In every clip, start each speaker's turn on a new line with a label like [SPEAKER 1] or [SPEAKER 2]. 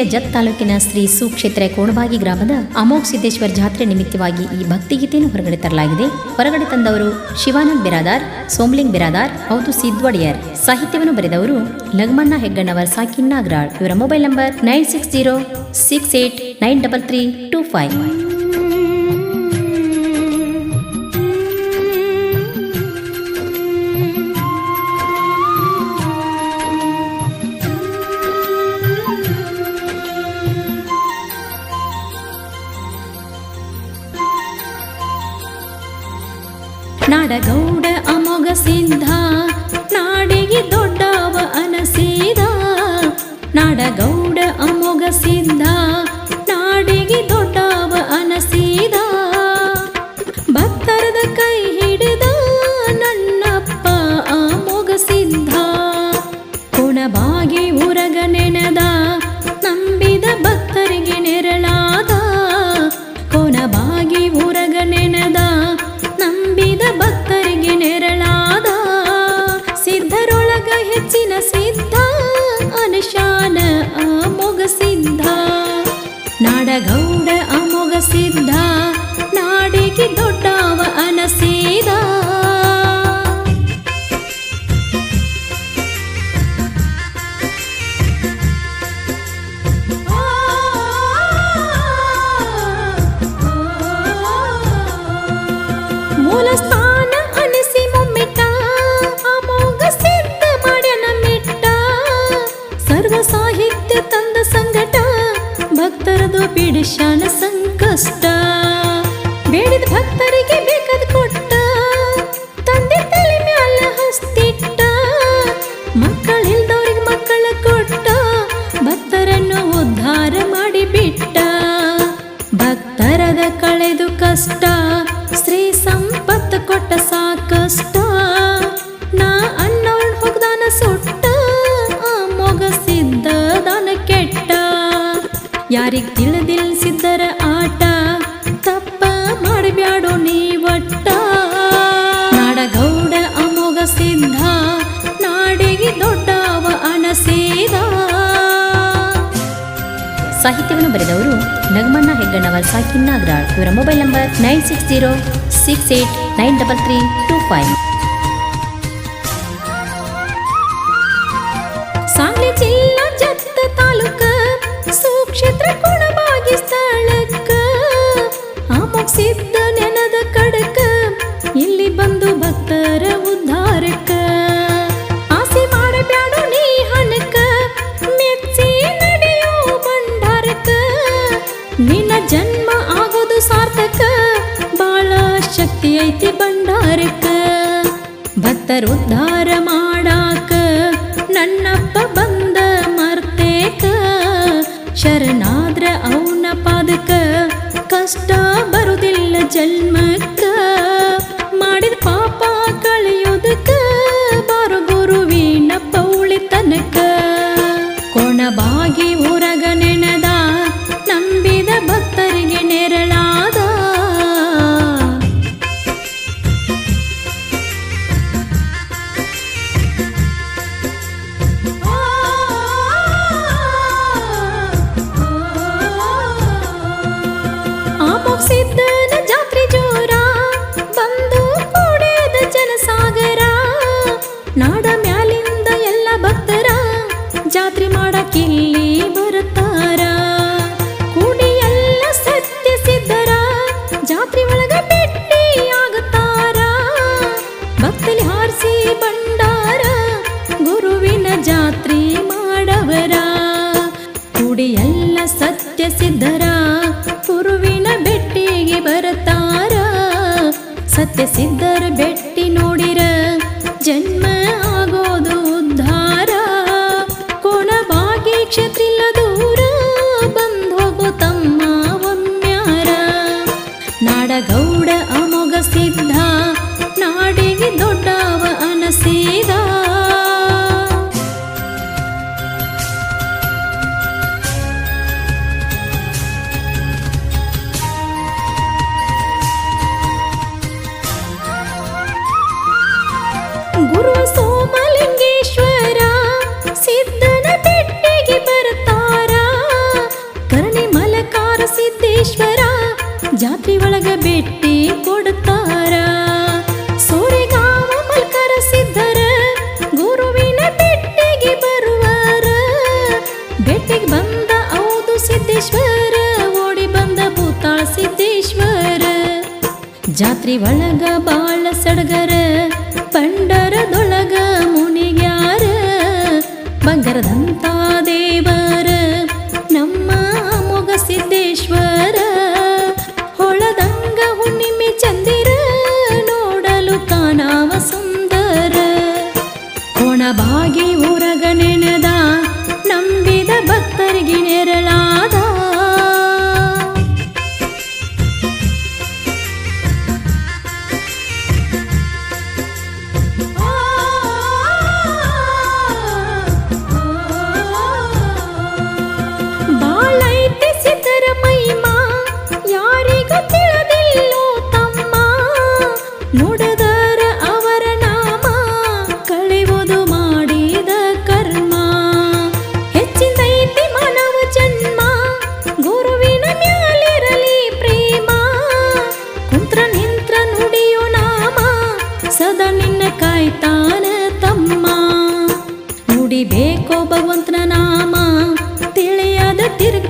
[SPEAKER 1] ಜಿಲ್ಲೆಯ ಜತ್ ತಾಲೂಕಿನ ಶ್ರೀ ಸುಕ್ಷೇತ್ರ ಕೋಣಬಾಗಿ ಗ್ರಾಮದ ಅಮೋಘ ಸಿದ್ದೇಶ್ವರ ಜಾತ್ರೆ ನಿಮಿತ್ತವಾಗಿ ಈ ಭಕ್ತಿಗೀತೆಯನ್ನು ಹೊರಗಡೆ ತರಲಾಗಿದೆ. ಹೊರಗಡೆ ತಂದವರು ಶಿವಾನಂದ್ ಬಿರಾದಾರ್, ಸೋಮ್ಲಿಂಗ್ ಬಿರಾದಾರ್, ಹೌದು ಸಿದ್ವಡಿಯರ್. ಸಾಹಿತ್ಯವನ್ನು ಬರೆದವರು ಲಗ್ಮಣ್ಣ ಹೆಗ್ಗಣ್ಣವರ್, ಸಾಕಿನ್ ನಾಗರಾಳ್. ಇವರ mobile number nine six zero six eight nine double three two five. ಕೊಟ್ಟ ಸಾಕಷ್ಟ. ನಾ ಅನ್ನೋಳ್ ಹೋಗ್ದಾನ ಸುಟ್ಟ, ಆ ಮೊಗ ಸಿದ್ಧ ದಾನ ಕೆಟ್ಟ. ಯಾರಿಗ್ ತಿಳಿದಿಲ್ ಸಿದ್ಧರ ಆಟ, ತಪ್ಪ ಮಾಡಬ್ಯಾಡೋ ನೀ ಒಟ್ಟ. ನಾಡಗೌಡ ಅಮೋಘ ಸಿದ್ಧ, ನಾಡಿಗೆ ದೊಡ್ಡವ ಅನಸೀದ ಸಾಹಿತ್ಯವನ್ನು ಬರೆದವರು ನಗಮಣ್ಣ ಹೆಗ್ಗಣ್ಣವರ್ ಸಾಕಿನ್ನಾಗ್ರಾಳ್ ಇವರ mobile number nine six zero six eight nine double three two five ಭಕ್ತರ ಉದ್ಧಾರ ಮಾಡಾಕ ನನ್ನಪ್ಪ ಬಂದ ಮರ್ತೇಕ ಶರಣಾದ್ರ ಅವನ ಪಾದಕ ಕಷ್ಟ ಬರುದಿಲ್ಲ ಜನ್ಮಕ್ಕ சித்த ಸಿದ್ಧರ ಬೆಟ್ಟಿ ನೋಡಿರ ಜನ್ಮ ಆಗೋದು ರಾತ್ರಿ ಒಳಗ ಬಾಳ ಸಡಗರ ಪಂಡರದೊಳಗ திரு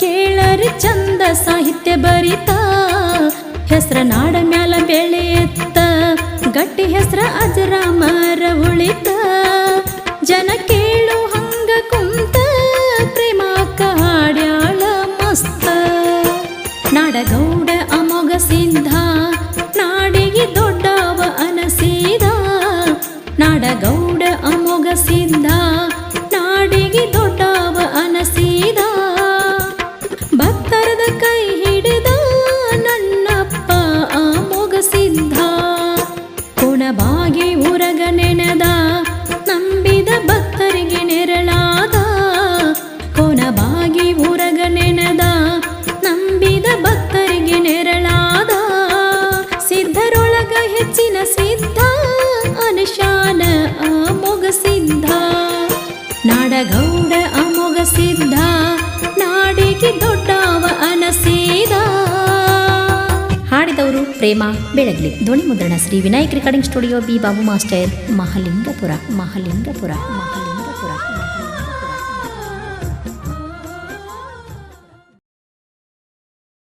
[SPEAKER 1] ಕೇಳರ ಚಂದ ಸಾಹಿತ್ಯ ಬರಿತ. ಹೆಸ್ರ ನಾಡ ಮ್ಯಾಲ ಬೆಳೆಯತ್ತ. ಗಟ್ಟಿ ಹೆಸ್ರ ಅಜರಾಮರ ಉಳಿತಾ. ದೊಡ್ಡಾವ ಹಾಡಿದವರು ಪ್ರೇಮ ಬೆಳಗ್ಲಿ. ಧ್ವನಿ ಮುದ್ರಣ Shri Vinayak recording studio B Babu master Mahalingapura Mahalingapura, ಮಹ